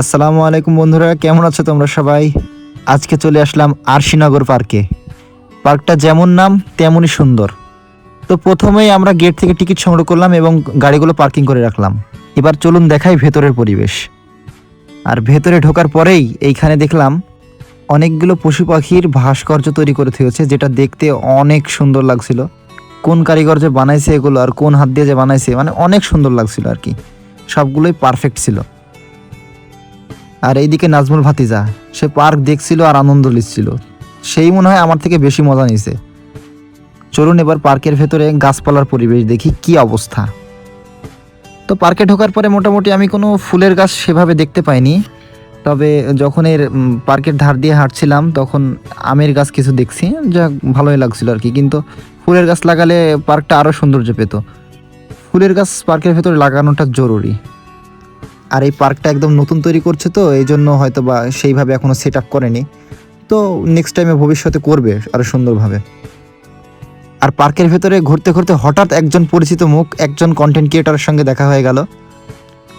আসসালামু আলাইকুম বন্ধুরা, কেমন আছো তোমরা সবাই? আজকে চলে আসলাম আরশিনগর পার্কে। পার্কটা যেমন নাম, তেমনই সুন্দর। তো প্রথমেই আমরা গেট থেকে টিকিট সংগ্রহ করলাম এবং গাড়িগুলো পার্কিং করে রাখলাম। এবার চলুন দেখাই ভেতরের পরিবেশ। আর ভেতরে ঢোকার পরেই এইখানে দেখলাম অনেকগুলো পশু পাখির ভাস্কর্য তৈরি করে থেকেছে যেটা দেখতে অনেক সুন্দর লাগছিল। কোন কারিগর যে বানাইছে এগুলো আর কোন হাত দিয়ে যে বানাইছে মানে অনেক সুন্দর লাগছিল আর কি। সবগুলোই পারফেক্ট ছিল। আর এইদিকে নাজমুল ভাতিজা, সে পার্ক দেখছিল আর আনন্দ লিখছিল। সেই মনে হয় আমার থেকে বেশি মজা নিছে চলুন এবার পার্কের ভেতরে গাছপালার পরিবেশ দেখি কি অবস্থা। তো পার্কে ঢোকার পরে মোটামুটি আমি কোনো ফুলের গাছ সেভাবে দেখতে পাইনি। তবে যখন এর পার্কের ধার দিয়ে হাঁটছিলাম, তখন আমের গাছ কিছু দেখছি। যা ভালোই লাগছিল আর কি। কিন্তু ফুলের গাছ লাগালে পার্কটা আরও সৌন্দর্য পেত। ফুলের গাছ পার্কের ভেতরে লাগানোটা জরুরি। আর এই পার্কটা একদম নতুন তৈরি করছে তো, এই জন্য হয়তো বা সেইভাবে এখনও সেট আপ করেনি। তো নেক্সট টাইমে ভবিষ্যতে করবে আরও সুন্দরভাবে। আর পার্কের ভেতরে ঘুরতে ঘুরতে হঠাৎ একজন পরিচিত মুখ, একজন কন্টেন্ট ক্রিয়েটারের সঙ্গে দেখা হয়ে গেল।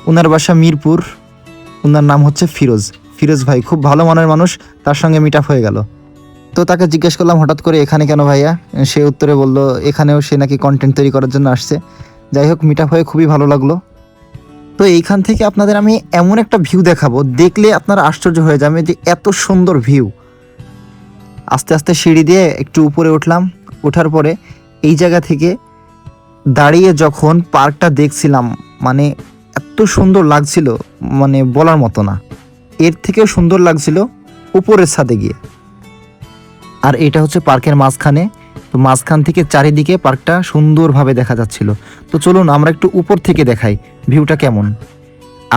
ওনার বাসা মিরপুর ওনার নাম হচ্ছে ফিরোজ। ফিরোজ ভাই খুব ভালো মনের মানুষ, তার সঙ্গে মিট হয়ে গেল। তো তাকে জিজ্ঞেস করলাম, হঠাৎ করে এখানে কেন ভাইয়া? সে উত্তরে বলল, এখানেও সে নাকি কন্টেন্ট তৈরি করার জন্য আসছে। যাই হোক মিট হয়ে খুবই ভালো লাগল। তো এইখান থেকে আপনাদের আমি এমন একটা ভিউ দেখাবো। দেখলে আপনারা আশ্চর্য হয়ে যাবে যে এত সুন্দর ভিউ আস্তে আস্তে সিঁড়ি দিয়ে একটু উপরে উঠলাম। ওঠার পরে এই জায়গা থেকে দাঁড়িয়ে যখন পার্কটা দেখছিলাম মানে এত সুন্দর লাগছিল মানে বলার মতো না। এর থেকেও সুন্দর লাগছিল উপরের ছাদে গিয়ে। আর এটা হচ্ছে পার্কের মাঝখানে। তো মাঝখান থেকে চারিদিকে পার্কটা সুন্দরভাবে দেখা যাচ্ছিল। তো চলুন আমরা একটু উপর থেকে দেখাই, ভিউটা কেমন?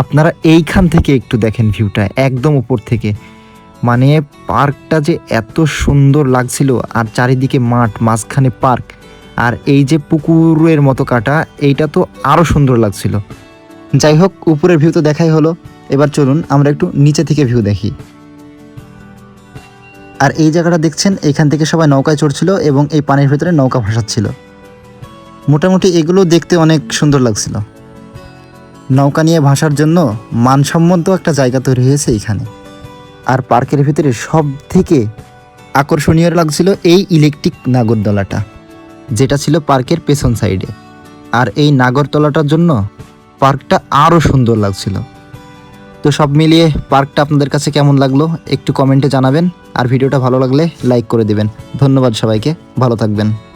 আপনারা এইখান থেকে একটু দেখেন ভিউটা, একদম উপর থেকে। মানে পার্কটা যে এত সুন্দর লাগছিল, আর চারিদিকে মাঠ, মাঝখানে পার্ক, আর এই যে পুকুরের মতো কাটা, এইটা তো আরও সুন্দর লাগছিল। যাই হোক, উপরের ভিউ তো দেখাই হলো। এবার চলুন আমরা একটু নিচে থেকে ভিউ দেখি। আর এই জায়গাটা দেখছেন, এখান থেকে সবাই নৌকায় চড়ছিল এবং এই পানির ভেতরে নৌকা ভাসাচ্ছিল। মোটামুটি এগুলো দেখতে অনেক সুন্দর লাগছিল। নৌকা নিয়ে ভাসার জন্য মানসম্মত একটা জায়গা তৈরি হয়েছে এখানে। আর পার্কের ভিতরে সব থেকে আকর্ষণীয় লাগছিল এই ইলেকট্রিক নাগরদোলাটা, যেটা ছিল পার্কের পেছন সাইডে। আর এই নাগরতলাটার জন্য পার্কটা আরও সুন্দর লাগছিল। তো সব মিলিয়ে পার্কটা আপনাদের কাছে কেমন লাগল একটু কমেন্টে জানাবেন। আর ভিডিওটা ভালো লাগলে লাইক করে দেবেন। ধন্যবাদ সবাইকে। ভালো থাকবেন।